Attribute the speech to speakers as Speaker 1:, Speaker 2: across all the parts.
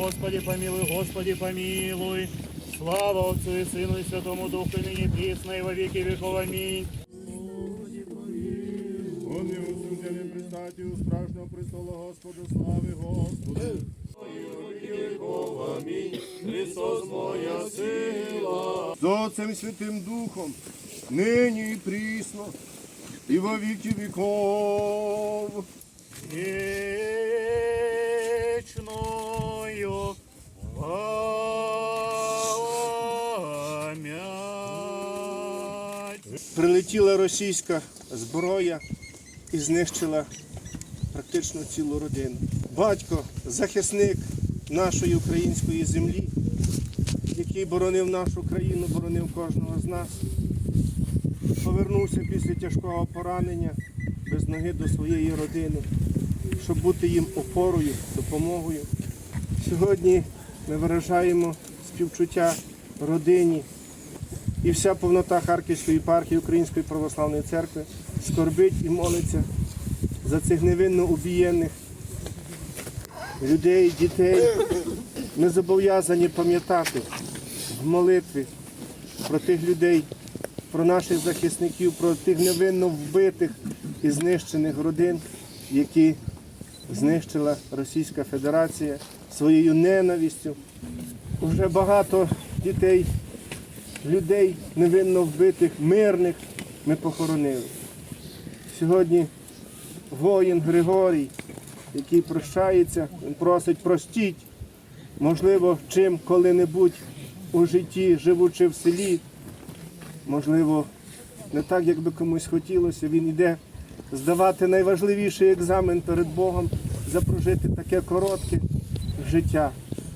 Speaker 1: Господи помилуй, Господи помилуй. Слава Отцу и Сыну и Святому Духу, и ныне присно и во веки веков. Аминь.
Speaker 2: Он не осужденим пристаті у справжнього престолу Господу, слави Господу.
Speaker 1: Христос моя сила.
Speaker 2: З Отцем Святим Духом, нині і прісно, і во віки віков.
Speaker 1: Вечною пам'ять.
Speaker 2: Прилетіла російська зброя і знищила практично цілу родину. Батько, захисник нашої української землі, який боронив нашу країну, боронив кожного з нас, повернувся після тяжкого поранення без ноги до своєї родини, щоб бути їм опорою, допомогою. Сьогодні ми виражаємо співчуття родині, і вся повнота Харківської єпархії Української православної церкви скорбить і молиться за цих невинно убієнних людей, дітей. Ми зобов'язані пам'ятати в молитві про тих людей, про наших захисників, про тих невинно вбитих і знищених родин, які знищила Російська Федерація своєю ненавистю. Уже багато дітей людей невинно вбитих, мирних ми похоронили. Сьогодні воїн Григорій, який прощається, він просить простіть, можливо, чим коли-небудь у житті, живучи в селі, можливо, не так, як би комусь хотілося, він йде здавати найважливіший екзамен перед Богом, запрожити таке коротке життя.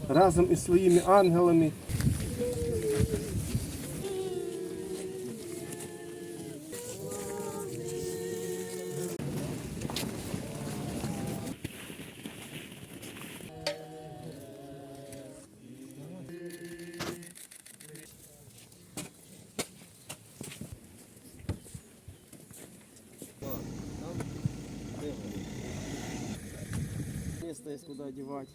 Speaker 2: Разом із своїми ангелами,
Speaker 3: Есть куда девать.